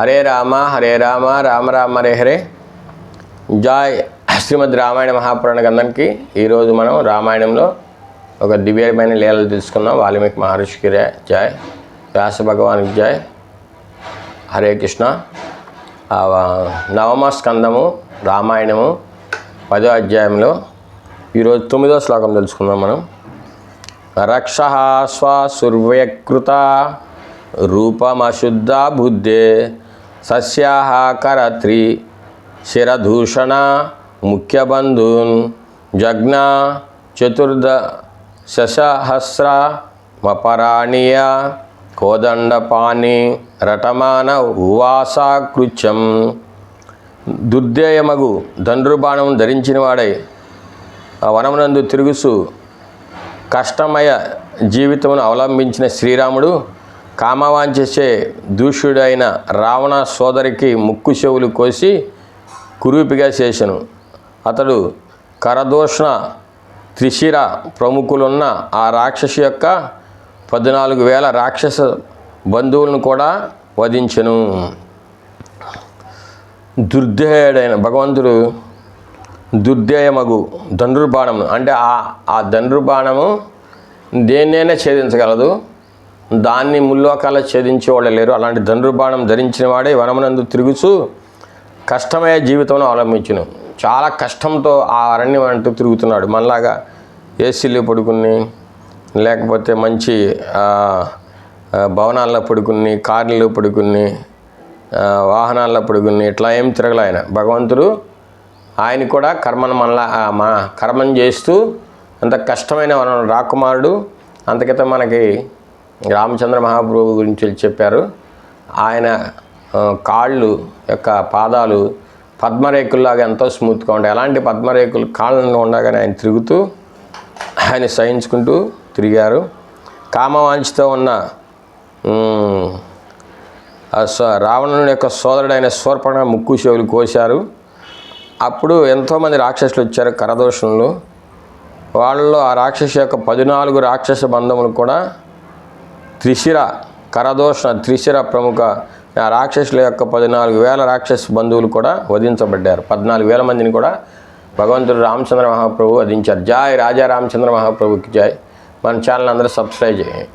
హరే రామ హరే రామ రామ రామ హరే హరే. జాయ్ శ్రీమద్ రామాయణ మహాపురాణ గంధంకి ఈరోజు మనం రామాయణంలో ఒక దివ్యమైన లీలలు తెలుసుకున్నాం వాల్మీకి మహర్షికి రే జాయ్. వ్యాస భగవానికి జాయ్. హరే కృష్ణ. నవమ స్కందము రామాయణము పదో అధ్యాయంలో ఈరోజు తొమ్మిదో శ్లోకం తెలుసుకుందాం మనం. రక్ష స్వసుర్వ్యకృత రూపమశుద్ధ బుద్ధే సస్యాహ కరత్రి శిరదూషణ ముఖ్యబంధూన్ జగ్న చతుర్ద శసహస్ర మపరాణీయ కోదండపాణి రటమాన ఉవాసాకృత్యం దుర్దేయమగు ధనుర్బాణం ధరించిన వాడై వనమునందు తిరుగుసు కష్టమయ జీవితమును అవలంబించిన శ్రీరాముడు కామవాంచే దూషుడైన రావణ సోదరికి ముక్కు చెవులు కోసి కురూపిగా చేసెను. అతడు కరదోషణ త్రిశిర ప్రముఖులున్న ఆ రాక్షసు యొక్క పద్నాలుగు వేల రాక్షస బంధువులను కూడా వధించెను. దుర్ధేయుడైన భగవంతుడు దుర్దేయమగు ధనుర్బాణము అంటే ఆ ఆ ధనుర్బాణము దేన్నైనా ఛేదించగలదు. దాన్ని ముల్లోకాల ఛేదించే వాళ్ళు లేరు. అలాంటి ధనుర్బాణం ధరించిన వాడే వనమునందు తిరుగుచూ కష్టమయ్యే జీవితంలో అవలంబించును చాలా కష్టంతో ఆ అరణ్యం అంటూ తిరుగుతున్నాడు. మనలాగా ఏసీలో పడుకుని లేకపోతే మంచి భవనాల్లో పడుకుని కార్లలో పడుకుని వాహనాల్లో పడుకుని ఇట్లా ఏం తిరగలే ఆయన. భగవంతుడు ఆయన కూడా కర్మను మనలా మా మన చేస్తూ అంత కష్టమైన మన రాకుమారుడు. అంతకిత మనకి రామచంద్ర మహాప్రభు గురించి చెప్పారు. ఆయన కాళ్ళు యొక్క పాదాలు పద్మరేకుల్లాగా ఎంతో స్మూత్గా ఉంటాయి. అలాంటి పద్మరేకులు కాళ్ళను ఉండగానే ఆయన తిరుగుతూ ఆయన సహించుకుంటూ తిరిగారు. కామవాంఛతో ఉన్న రావణుని యొక్క సోదరుడైన శూర్పణ ముక్కు చెవులు కోశారు. అప్పుడు ఎంతోమంది రాక్షసులు వచ్చారు కరదోషంలో. వాళ్ళలో ఆ రాక్షసు యొక్క పద్నాలుగు రాక్షస బంధములు కూడా త్రిశిర కరదోషణ త్రిశిర ప్రముఖ రాక్షసుల యొక్క పద్నాలుగు వేల రాక్షస బంధువులు కూడా వధించబడ్డారు. పద్నాలుగు వేల మందిని కూడా భగవంతుడు రామచంద్ర మహాప్రభు వధించారు. జాయ్ రాజా రామచంద్ర మహాప్రభుకి జాయ్. మన ఛానల్ అందరూ సబ్స్క్రైబ్ చేయండి.